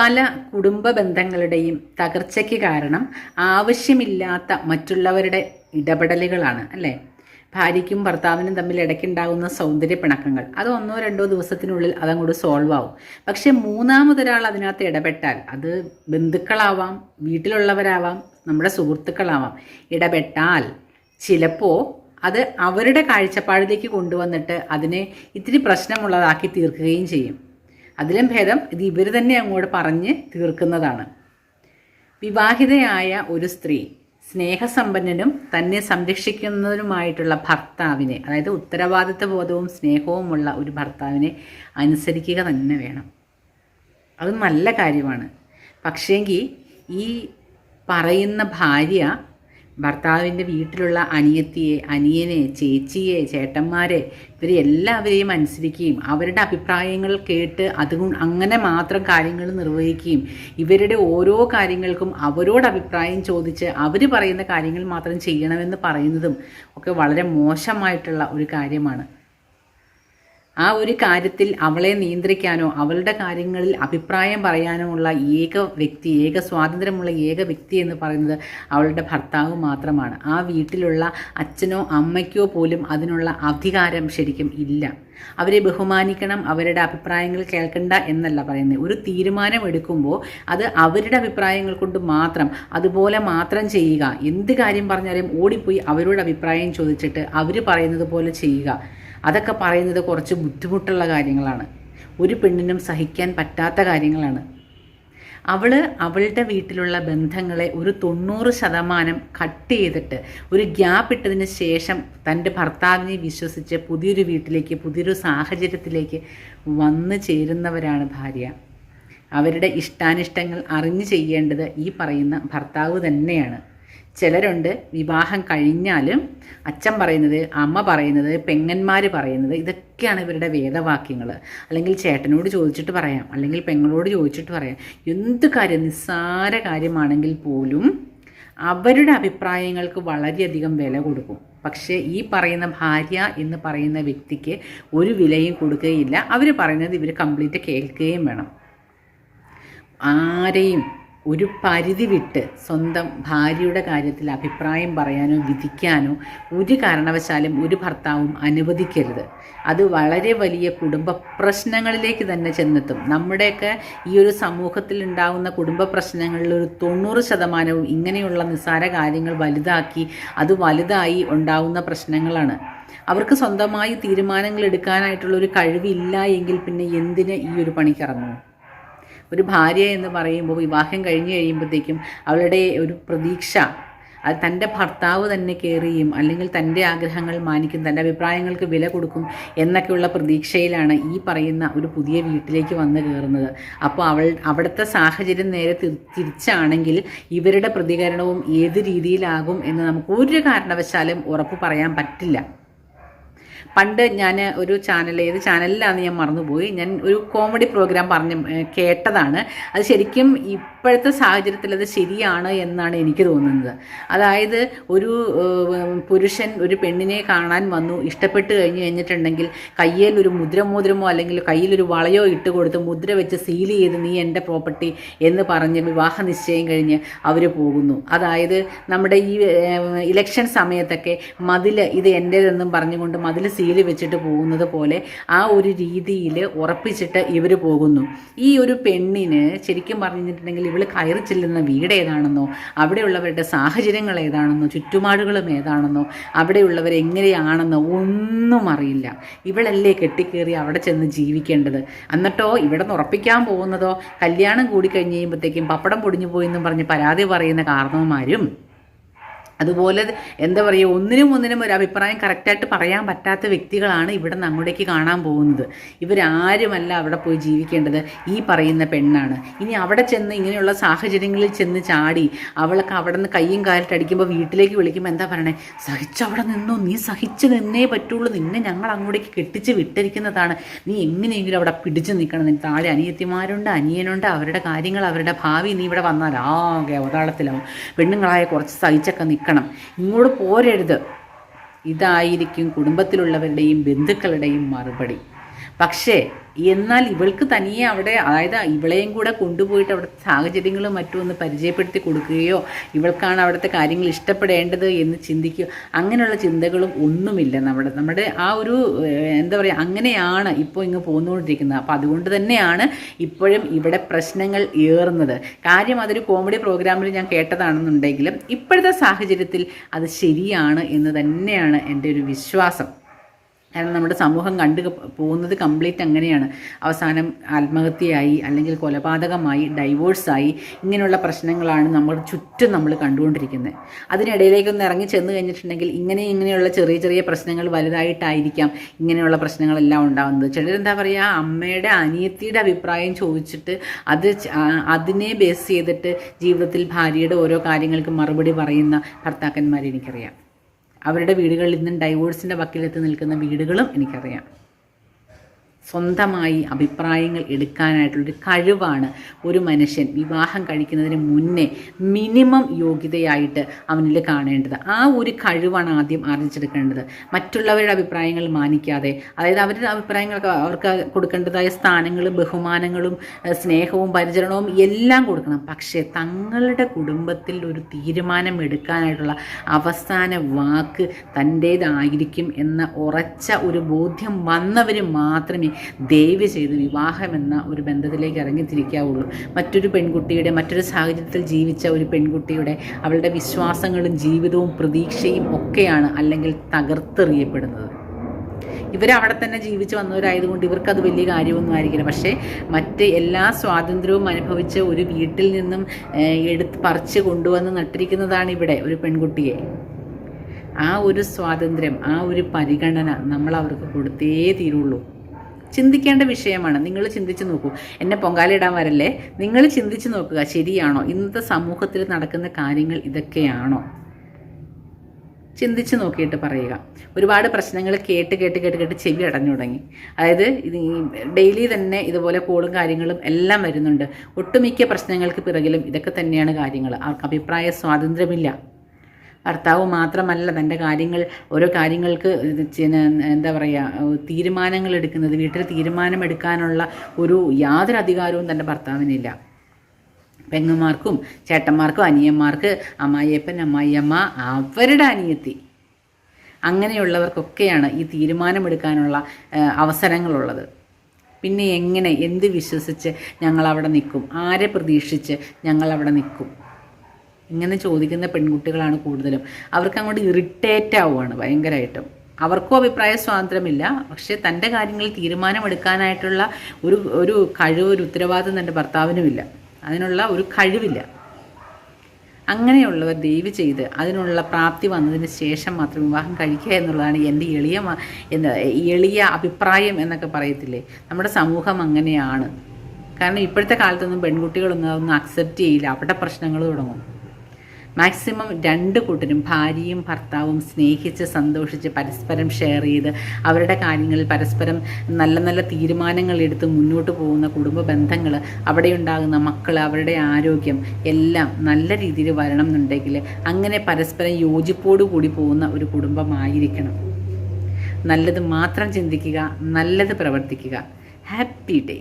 പല കുടുംബ ബന്ധങ്ങളുടെയും തകർച്ചയ്ക്ക് കാരണം ആവശ്യമില്ലാത്ത മറ്റുള്ളവരുടെ ഇടപെടലുകളാണ് അല്ലേ? ഭാര്യയ്ക്കും ഭർത്താവിനും തമ്മിൽ ഇടയ്ക്കുണ്ടാകുന്ന സൗന്ദര്യ പിണക്കങ്ങൾ. അത് ഒന്നോ രണ്ടോ ദിവസത്തിനുള്ളിൽ അതങ്ങോട്ട് സോൾവ് ആവും. പക്ഷേ മൂന്നാമതൊരാൾ അതിനകത്ത് ഇടപെട്ടാൽ അത് ബന്ധുക്കളാവാം വീട്ടിലുള്ളവരാവാം നമ്മുടെ സുഹൃത്തുക്കളാവാം. ഇടപെട്ടാൽ ചിലപ്പോൾ അത് അവരുടെ കാഴ്ചപ്പാടിലേക്ക് കൊണ്ടുവന്നിട്ട് അതിനെ ഇത്തിരി പ്രശ്നമുള്ളതാക്കി തീർക്കുകയും ചെയ്യും. അതിലും ഭേദം ഇത് ഇവർ തന്നെ അങ്ങോട്ട് പറഞ്ഞ് തീർക്കുന്നതാണ്. വിവാഹിതയായ ഒരു സ്ത്രീ സ്നേഹസമ്പന്നനും തന്നെ സംരക്ഷിക്കുന്നതിനുമായിട്ടുള്ള ഭർത്താവിനെ അതായത് ഉത്തരവാദിത്വ ബോധവും സ്നേഹവുമുള്ള ഒരു ഭർത്താവിനെ അനുസരിക്കുക തന്നെ വേണം. അത് നല്ല കാര്യമാണ്. പക്ഷേങ്കിൽ ഈ പറയുന്ന ഭാര്യ ഭർത്താവിന്റെ വീട്ടിലുള്ള അനിയത്തിയെ അനിയനെ ചേച്ചിയെ ചേട്ടന്മാരെ ഇവരെ എല്ലാവരെയും അനുസരിക്കുകയും അവരുടെ അഭിപ്രായങ്ങൾ കേട്ട് അതുകൊണ്ട് അങ്ങനെ മാത്രം കാര്യങ്ങൾ നിർവഹിക്കുകയും ഇവരുടെ ഓരോ കാര്യങ്ങൾക്കും അവരോട് അഭിപ്രായം ചോദിച്ച് അവർ പറയുന്ന കാര്യങ്ങൾ മാത്രം ചെയ്യണമെന്ന് പറയുന്നതും ഒക്കെ വളരെ മോശമായിട്ടുള്ള ഒരു കാര്യമാണ്. ആ ഒരു കാര്യത്തിൽ അവളെ നിയന്ത്രിക്കാനോ അവളുടെ കാര്യങ്ങളിൽ അഭിപ്രായം പറയാനോ ഉള്ള ഏക വ്യക്തി ഏക സ്വാതന്ത്ര്യമുള്ള ഏക വ്യക്തി എന്ന് പറയുന്നത് അവളുടെ ഭർത്താവ് മാത്രമാണ്. ആ വീട്ടിലുള്ള അച്ഛനോ അമ്മയ്ക്കോ പോലും അതിനുള്ള അധികാരം ശരിക്കും ഇല്ല. അവരെ ബഹുമാനിക്കണം അവരുടെ അഭിപ്രായങ്ങൾ കേൾക്കണ്ട എന്നല്ല പറയുന്നത്. ഒരു തീരുമാനം എടുക്കുമ്പോൾ അത് അവരുടെ അഭിപ്രായങ്ങൾ കൊണ്ട് മാത്രം അതുപോലെ മാത്രം ചെയ്യുക. എന്ത് കാര്യം പറഞ്ഞാലും ഓടിപ്പോയി അവരോട് അഭിപ്രായം ചോദിച്ചിട്ട് അവർ പറയുന്നത് പോലെ ചെയ്യുക. അതൊക്കെ പറയുന്നത് കുറച്ച് ബുദ്ധിമുട്ടുള്ള കാര്യങ്ങളാണ്. ഒരു പെണ്ണിനും സഹിക്കാൻ പറ്റാത്ത കാര്യങ്ങളാണ്. അവൾ അവളുടെ വീട്ടിലുള്ള ബന്ധങ്ങളെ ഒരു തൊണ്ണൂറ് ശതമാനം കട്ട് ചെയ്തിട്ട് ഒരു ഗ്യാപ്പ് ഇട്ടതിന് ശേഷം തന്റെ ഭർത്താവിനെ വിശ്വസിച്ച് പുതിയൊരു വീട്ടിലേക്ക് പുതിയൊരു സാഹചര്യത്തിലേക്ക് വന്നു ചേരുന്നവരാണ് ഭാര്യ. അവരുടെ ഇഷ്ടാനിഷ്ടങ്ങൾ അറിഞ്ഞു ചെയ്യേണ്ടത് ഈ പറയുന്ന ഭർത്താവ് തന്നെയാണ്. ചിലരുണ്ട് വിവാഹം കഴിഞ്ഞാലും അച്ഛൻ പറയുന്നത് അമ്മ പറയുന്നത് പെങ്ങന്മാർ പറയുന്നത് ഇതൊക്കെയാണ് ഇവരുടെ വേദവാക്യങ്ങൾ അല്ലെങ്കിൽ ചേട്ടനോട് ചോദിച്ചിട്ട് പറയാം അല്ലെങ്കിൽ പെങ്ങളോട് ചോദിച്ചിട്ട് പറയാം. എന്ത് കാര്യം നിസ്സാര കാര്യമാണെങ്കിൽ പോലും അവരുടെ അഭിപ്രായങ്ങൾക്ക് വളരെയധികം വില കൊടുക്കും. പക്ഷേ ഈ പറയുന്ന ഭാര്യ എന്ന് പറയുന്ന വ്യക്തിക്ക് ഒരു വിലയും കൊടുക്കുകയില്ല. അവർ പറയുന്നത് ഇവർ കംപ്ലീറ്റ് കേൾക്കുകയും വേണം. ആരെയും ഒരു പരിധി വിട്ട് സ്വന്തം ഭാര്യയുടെ കാര്യത്തിൽ അഭിപ്രായം പറയാനോ വിധിക്കാനോ ഒരു കാരണവശാലും ഒരു ഭർത്താവും അനുവദിക്കരുത്. അത് വളരെ വലിയ കുടുംബ പ്രശ്നങ്ങളിലേക്ക് തന്നെ ചെന്നെത്തും. നമ്മുടെയൊക്കെ ഈ ഒരു സമൂഹത്തിൽ ഉണ്ടാകുന്ന കുടുംബ പ്രശ്നങ്ങളിൽ ഒരു തൊണ്ണൂറ് ശതമാനവും ഇങ്ങനെയുള്ള നിസ്സാര കാര്യങ്ങൾ വലുതാക്കി അത് വലുതായി ഉണ്ടാവുന്ന പ്രശ്നങ്ങളാണ്. അവർക്ക് സ്വന്തമായി തീരുമാനങ്ങൾ എടുക്കാനായിട്ടുള്ള ഒരു കഴിവില്ല എങ്കിൽ പിന്നെ എന്തിന് ഈ ഒരു പണിക്കിറങ്ങും ഒരു ഭാര്യ എന്ന് പറയുമ്പോൾ വിവാഹം കഴിഞ്ഞ് കഴിയുമ്പോഴത്തേക്കും അവളുടെ ഒരു പ്രതീക്ഷ അത് തന്റെ ഭർത്താവ് തന്നെ കയറിയും അല്ലെങ്കിൽ തന്റെ ആഗ്രഹങ്ങൾ മാനിക്കും തന്റെ അഭിപ്രായങ്ങൾക്ക് വില കൊടുക്കും എന്നൊക്കെയുള്ള പ്രതീക്ഷയിലാണ് ഈ പറയുന്ന ഒരു പുതിയ വീട്ടിലേക്ക് വന്ന് കയറുന്നത്. അപ്പോൾ അവൾ അവിടുത്തെ സാഹചര്യം നേരെ തിരിച്ചാണെങ്കിൽ ഇവരുടെ പ്രതികരണവും ഏത് രീതിയിലാകും എന്ന് നമുക്ക് ഒരു കാരണവശാലും ഉറപ്പ് പറയാൻ പറ്റില്ല. പണ്ട് ഞാൻ ഒരു ചാനൽ ഏത് ചാനലിലാണെന്ന് ഞാൻ മറന്നുപോയി. ഞാൻ ഒരു കോമഡി പ്രോഗ്രാം പറഞ്ഞ് കേട്ടതാണ്. അത് ശരിക്കും ഇപ്പോഴത്തെ സാഹചര്യത്തിൽ അത് ശരിയാണ് എന്നാണ് എനിക്ക് തോന്നുന്നത്. അതായത് ഒരു പുരുഷൻ ഒരു പെണ്ണിനെ കാണാൻ വന്നു ഇഷ്ടപ്പെട്ട് കഴിഞ്ഞ് കഴിഞ്ഞിട്ടുണ്ടെങ്കിൽ കയ്യിൽ ഒരു മുദ്രമോതിരമോ അല്ലെങ്കിൽ കയ്യിൽ ഒരു വളയോ ഇട്ട് കൊടുത്ത് മുദ്ര വെച്ച് സീൽ ചെയ്ത് നീ എന്റെ പ്രോപ്പർട്ടി എന്ന് പറഞ്ഞ് വിവാഹ നിശ്ചയം കഴിഞ്ഞ് അവർ പോകുന്നു. അതായത് നമ്മുടെ ഈ ഇലക്ഷൻ സമയത്തൊക്കെ മതിൽ ഇത് എന്റേതെന്നും പറഞ്ഞുകൊണ്ട് മതിൽ സീൽ വെച്ചിട്ട് പോകുന്നത് പോലെ ആ ഒരു രീതിയിൽ ഉറപ്പിച്ചിട്ട് ഇവർ പോകുന്നു. ഈ ഒരു പെണ്ണിന് ശരിക്കും പറഞ്ഞിട്ടുണ്ടെങ്കിൽ ഇവൾ കയറി ചെല്ലുന്ന വീട് ഏതാണെന്നോ അവിടെയുള്ളവരുടെ സാഹചര്യങ്ങൾ ഏതാണെന്നോ ചുറ്റുപാടുകളും ഏതാണെന്നോ അവിടെയുള്ളവർ എങ്ങനെയാണെന്നോ ഒന്നും അറിയില്ല. ഇവളല്ലേ കെട്ടിക്കേറി അവിടെ ചെന്ന് ജീവിക്കേണ്ടത്? എന്നിട്ടോ ഇവിടെ നിന്ന് ഉറപ്പിക്കാൻ പോകുന്നതോ? കല്യാണം കൂടി കഴിഞ്ഞ് കഴിയുമ്പോഴത്തേക്കും പപ്പടം പൊടിഞ്ഞു പോയി എന്നും പറഞ്ഞ് പരാതി പറയുന്ന കാരണവന്മാരും അതുപോലെ എന്താ പറയുക ഒന്നിനും ഒന്നിനും ഒരു അഭിപ്രായം കറക്റ്റായിട്ട് പറയാൻ പറ്റാത്ത വ്യക്തികളാണ് ഇവിടെ അങ്ങോട്ടേക്ക് കാണാൻ പോകുന്നത്. ഇവരാരുമല്ല അവിടെ പോയി ജീവിക്കേണ്ടത്? ഈ പറയുന്ന പെണ്ണാണ്. ഇനി അവിടെ ചെന്ന് ഇങ്ങനെയുള്ള സാഹചര്യങ്ങളിൽ ചെന്ന് ചാടി അവൾക്ക് അവിടെ നിന്ന് കയ്യും കാലിട്ട് അടിക്കുമ്പോൾ വീട്ടിലേക്ക് വിളിക്കുമ്പോൾ എന്താ പറയണേ? സഹിച്ചവിടെ നിന്നോ. നീ സഹിച്ച് നിന്നേ പറ്റുള്ളൂ. നിന്നെ ഞങ്ങൾ അങ്ങോട്ടേക്ക് കെട്ടിച്ച് വിട്ടിരിക്കുന്നതാണ്. നീ എങ്ങനെയെങ്കിലും അവിടെ പിടിച്ചു നിൽക്കണം. നിന്റെ താഴെ അനിയത്തിമാരുണ്ട് അനിയനുണ്ട്. അവരുടെ കാര്യങ്ങൾ അവരുടെ ഭാവി. നീ ഇവിടെ വന്നാൽ ആകെ അവതാളത്തിലാവും. പെണ്ണുങ്ങളായ കുറച്ച് സഹിച്ചൊക്കെ നിൽക്കണം ഇങ്ങോട്ട് പോരരുത്. ഇതായിരിക്കും കുടുംബത്തിലുള്ളവരുടെയും ബന്ധുക്കളുടെയും മറുപടി. പക്ഷേ എന്നാൽ ഇവൾക്ക് തനിയെ അവിടെ അതായത് ഇവളെയും കൂടെ കൊണ്ടുപോയിട്ട് അവിടുത്തെ സാഹചര്യങ്ങളും മറ്റും ഒന്ന് പരിചയപ്പെടുത്തി കൊടുക്കുകയോ ഇവൾക്കാണ് അവിടുത്തെ കാര്യങ്ങൾ ഇഷ്ടപ്പെടേണ്ടത് എന്ന് ചിന്തിക്കുക അങ്ങനെയുള്ള ചിന്തകളും ഒന്നുമില്ല നമ്മുടെ നമ്മുടെ ആ ഒരു എന്താ പറയുക അങ്ങനെയാണ് ഇപ്പോൾ ഇങ്ങ് പോന്നുകൊണ്ടിരിക്കുന്നത്. അപ്പോൾ അതുകൊണ്ട് തന്നെയാണ് ഇപ്പോഴും ഇവിടെ പ്രശ്നങ്ങൾ ഏറുന്നത്. കാര്യം അതൊരു കോമഡി പ്രോഗ്രാമിൽ ഞാൻ കേട്ടതാണെന്നുണ്ടെങ്കിലും ഇപ്പോഴത്തെ സാഹചര്യത്തിൽ അത് ശരിയാണ് എന്ന് തന്നെയാണ് എന്റെ ഒരു വിശ്വാസം. കാരണം നമ്മുടെ സമൂഹം കണ്ടു പോകുന്നത് കംപ്ലീറ്റ് അങ്ങനെയാണ്. അവസാനം ആത്മഹത്യയായി അല്ലെങ്കിൽ കൊലപാതകമായി ഡൈവോഴ്സായി ഇങ്ങനെയുള്ള പ്രശ്നങ്ങളാണ് നമ്മൾ ചുറ്റും നമ്മൾ കണ്ടുകൊണ്ടിരിക്കുന്നത്. അതിനിടയിലേക്കൊന്ന് ഇറങ്ങി ചെന്ന് കഴിഞ്ഞിട്ടുണ്ടെങ്കിൽ ഇങ്ങനെ ഇങ്ങനെയുള്ള ചെറിയ ചെറിയ പ്രശ്നങ്ങൾ വലുതായിട്ടായിരിക്കാം ഇങ്ങനെയുള്ള പ്രശ്നങ്ങളെല്ലാം ഉണ്ടാകുന്നത്. ചിലരെന്താ പറയുക അമ്മയുടെ അനിയത്തിയുടെ അഭിപ്രായം ചോദിച്ചിട്ട് അത് അതിനെ ബേസ് ചെയ്തിട്ട് ജീവിതത്തിൽ ഭാര്യയുടെ ഓരോ കാര്യങ്ങൾക്ക് മറുപടി പറയുന്ന ഭർത്താക്കന്മാരെ എനിക്കറിയാം. അവരുടെ വീടുകളിൽ ഇന്നും ഡൈവോഴ്സിന്റെ വക്കിലെത്തി നിൽക്കുന്ന വീടുകളും എനിക്കറിയാം. സ്വന്തമായി അഭിപ്രായങ്ങൾ എടുക്കാനായിട്ടുള്ളൊരു കഴിവാണ് ഒരു മനുഷ്യൻ. വിവാഹം കഴിക്കുന്നതിന് മുന്നേ മിനിമം യോഗ്യതയായിട്ട് അവനിൽ കാണേണ്ടത്. ആ ഒരു കഴിവാണ് ആദ്യം ആർജിച്ചെടുക്കേണ്ടത് മറ്റുള്ളവരുടെ അഭിപ്രായങ്ങൾ മാനിക്കാതെ അതായത് അവരുടെ അഭിപ്രായങ്ങൾക്ക് അവർക്ക് കൊടുക്കേണ്ടതായ സ്ഥാനങ്ങളും ബഹുമാനങ്ങളും സ്നേഹവും പരിചരണവും എല്ലാം കൊടുക്കണം. പക്ഷേ തങ്ങളുടെ കുടുംബത്തിൽ ഒരു തീരുമാനം എടുക്കാനായിട്ടുള്ള അവസാന വാക്ക് തന്റേതായിരിക്കും എന്ന ഉറച്ച ഒരു ബോധ്യം വന്നവർ മാത്രമേ ദയവ് ചെയ്ത് വിവാഹം എന്ന ഒരു ബന്ധത്തിലേക്ക് ഇറങ്ങിത്തിരിക്കാവുള്ളൂ. മറ്റൊരു പെൺകുട്ടിയുടെ മറ്റൊരു സാഹചര്യത്തിൽ ജീവിച്ച ഒരു പെൺകുട്ടിയുടെ അവളുടെ വിശ്വാസങ്ങളും ജീവിതവും പ്രതീക്ഷയും ഒക്കെയാണ് അല്ലെങ്കിൽ തകർത്തെറിയപ്പെടുന്നത്. ഇവരവിടെ തന്നെ ജീവിച്ച് വന്നവരായതുകൊണ്ട് ഇവർക്കത് വലിയ കാര്യമൊന്നും ആയിരിക്കില്ല. പക്ഷേ മറ്റ് എല്ലാ സ്വാതന്ത്ര്യവും അനുഭവിച്ച ഒരു വീട്ടിൽ നിന്നും എടുത്ത് പറിച്ച് കൊണ്ടുവന്ന് നട്ടിരിക്കുന്നതാണ് ഇവിടെ ഒരു പെൺകുട്ടിയെ. ആ ഒരു സ്വാതന്ത്ര്യം ആ ഒരു പരിഗണന നമ്മൾ അവർക്ക് കൊടുത്തേ തീരുള്ളൂ. ചിന്തിക്കേണ്ട വിഷയമാണ്. നിങ്ങൾ ചിന്തിച്ച് നോക്കൂ. എന്നെ പൊങ്കാലിടാൻ വരല്ലേ നിങ്ങൾ ചിന്തിച്ച് നോക്കുക ശരിയാണോ? ഇന്നത്തെ സമൂഹത്തിൽ നടക്കുന്ന കാര്യങ്ങൾ ഇതൊക്കെയാണോ? ചിന്തിച്ച് നോക്കിയിട്ട് പറയുക. ഒരുപാട് പ്രശ്നങ്ങൾ കേട്ട് കേട്ട് കേട്ട് കേട്ട് ചെവി അടഞ്ഞു തുടങ്ങി. അതായത് ഇത് ഡെയിലി തന്നെ ഇതുപോലെ കോളും കാര്യങ്ങളും എല്ലാം വരുന്നുണ്ട്. ഒട്ടുമിക്ക പ്രശ്നങ്ങൾക്ക് പിറകിലും ഇതൊക്കെ തന്നെയാണ് കാര്യങ്ങൾ. അവർക്ക് അഭിപ്രായ സ്വാതന്ത്ര്യമില്ല. ഭർത്താവ് മാത്രമല്ല തന്റെ കാര്യങ്ങൾ ഓരോ കാര്യങ്ങൾക്ക് എന്താ പറയുക തീരുമാനങ്ങൾ എടുക്കുന്നത് വീട്ടിൽ തീരുമാനമെടുക്കാനുള്ള ഒരു യാതൊരു അധികാരവും തന്റെ ഭർത്താവിനില്ല. പെങ്ങന്മാർക്കും ചേട്ടന്മാർക്കും അനിയന്മാർക്ക് അമ്മായിയപ്പൻ അമ്മായിയമ്മ അവരുടെ അനിയത്തി. അങ്ങനെയുള്ളവർക്കൊക്കെയാണ് ഈ തീരുമാനമെടുക്കാനുള്ള അവസരങ്ങളുള്ളത്. പിന്നെ എങ്ങനെ എന്ത് വിശ്വസിച്ച് ഞങ്ങളവിടെ നിൽക്കും? ആരെ പ്രതീക്ഷിച്ച് ഞങ്ങളവിടെ നിൽക്കും? ഇങ്ങനെ ചോദിക്കുന്ന പെൺകുട്ടികളാണ് കൂടുതലും. അവർക്ക് അങ്ങോട്ട് ഇറിറ്റേറ്റ് ആവുകയാണ് ഭയങ്കരമായിട്ടും അവർക്കും അഭിപ്രായ സ്വാതന്ത്ര്യമില്ല. പക്ഷേ തന്റെ കാര്യങ്ങളിൽ തീരുമാനമെടുക്കാനായിട്ടുള്ള ഒരു ഒരു കഴിവ് ഒരു ഉത്തരവാദിത്വം തന്റെ ഭർത്താവിനുമില്ല. അതിനുള്ള ഒരു കഴിവില്ല. അങ്ങനെയുള്ളവർ ദയവ് ചെയ്ത് അതിനുള്ള പ്രാപ്തി വന്നതിന് ശേഷം മാത്രം വിവാഹം കഴിക്കുക എന്നുള്ളതാണ് എന്റെ എളിയ എന്താ എളിയ അഭിപ്രായം എന്നൊക്കെ പറയത്തില്ലേ? നമ്മുടെ സമൂഹം അങ്ങനെയാണ്. കാരണം ഇപ്പോഴത്തെ കാലത്തൊന്നും പെൺകുട്ടികളൊന്നും അതൊന്നും അക്സെപ്റ്റ് ചെയ്യില്ല. അവിടെ പ്രശ്നങ്ങൾ തുടങ്ങും. മാക്സിമം രണ്ട് കൂട്ടരും ഭാര്യയും ഭർത്താവും സ്നേഹിച്ച് സന്തോഷിച്ച് പരസ്പരം ഷെയർ ചെയ്ത് അവരുടെ കാര്യങ്ങളിൽ പരസ്പരം നല്ല നല്ല തീരുമാനങ്ങൾ എടുത്ത് മുന്നോട്ട് പോകുന്ന കുടുംബ ബന്ധങ്ങൾ അവിടെ ഉണ്ടാകുന്ന മക്കൾ അവരുടെ ആരോഗ്യം എല്ലാം നല്ല രീതിയിൽ വരണം എന്നുണ്ടെങ്കിൽ അങ്ങനെ പരസ്പരം യോജിപ്പോടു കൂടി പോകുന്ന ഒരു കുടുംബമായിരിക്കണം. നല്ലത് മാത്രം ചിന്തിക്കുക നല്ലത് പ്രവർത്തിക്കുക. Happy day